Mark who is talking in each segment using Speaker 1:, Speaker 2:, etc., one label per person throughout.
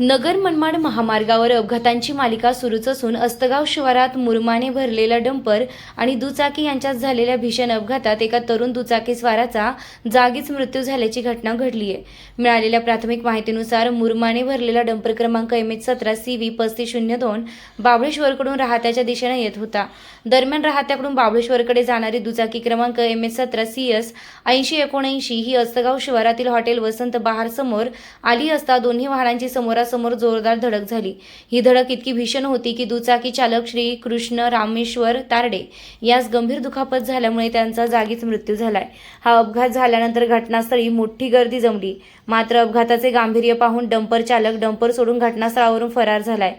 Speaker 1: नगर मनमाड महामार्गावर अपघातांची मालिका सुरूच असून अस्तगाव शिवारात मुरमाने भरलेला डंपर आणि दुचाकी यांच्यात झालेल्या भीषण अपघातात एका तरुण दुचाकी स्वाराचा जागीच मृत्यू झाल्याची घटना घडली आहे मिळालेल्या प्राथमिक माहितीनुसार मुरमाने भरलेला डंपर क्रमांक एम एच सतरा सी व्ही पस्तीस शून्य दोन बाबळेश्वरकडून राहत्याच्या दिशेने येत होता. दरम्यान राहत्याकडून बाबळेश्वरकडे जाणारी दुचाकी क्रमांक एम एच सतरा सी एस ऐंशी एकोणऐंशी ही अस्तगाव शिवारातील हॉटेल वसंत बहार समोर आली असता दोन्ही वाहनांची घरासमोर जोरदार धडक झाली. ही धडक इतकी भीषण होती की दुचाकी चालक श्री कृष्ण रामेश्वर तारडे यास गंभीर दुखापत झाल्यामुळे त्यांचा जागीच मृत्यू झालाय. हा अपघात झाल्यानंतर घटनास्थळी मोठी गर्दी जमली. मात्र अपघाताचे गांभीर्य पाहून डंपर चालक डंपर सोडून घटनास्थळावरून फरार झालाय.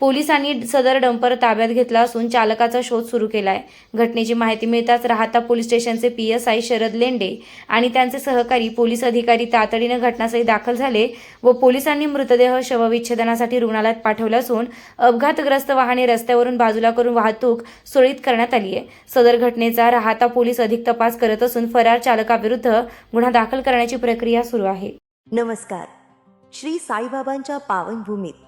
Speaker 1: पोलिसांनी सदर डंपर ताब्यात घेतला असून चालकाचा शोध सुरू केला आहे घटनेची माहिती मिळताच राहता पोलीस स्टेशनचे P S I Sharad Lende आणि त्यांचे सहकारी पोलीस अधिकारी तातडीनं घटनास्थळी दाखल झाले व पोलिसांनी मृतदेह शवविच्छेदनासाठी रुग्णालयात पाठवले असून अपघातग्रस्त वाहने रस्त्यावरून बाजूला करून वाहतूक सुरळीत करण्यात आली आहे. सदर घटनेचा राहता पोलीस अधिक तपास करत असून फरार चालकाविरुद्ध गुन्हा दाखल करण्याची प्रक्रिया सुरू आहे.
Speaker 2: नमस्कार. श्री साईबाबांच्या पावनभूमीत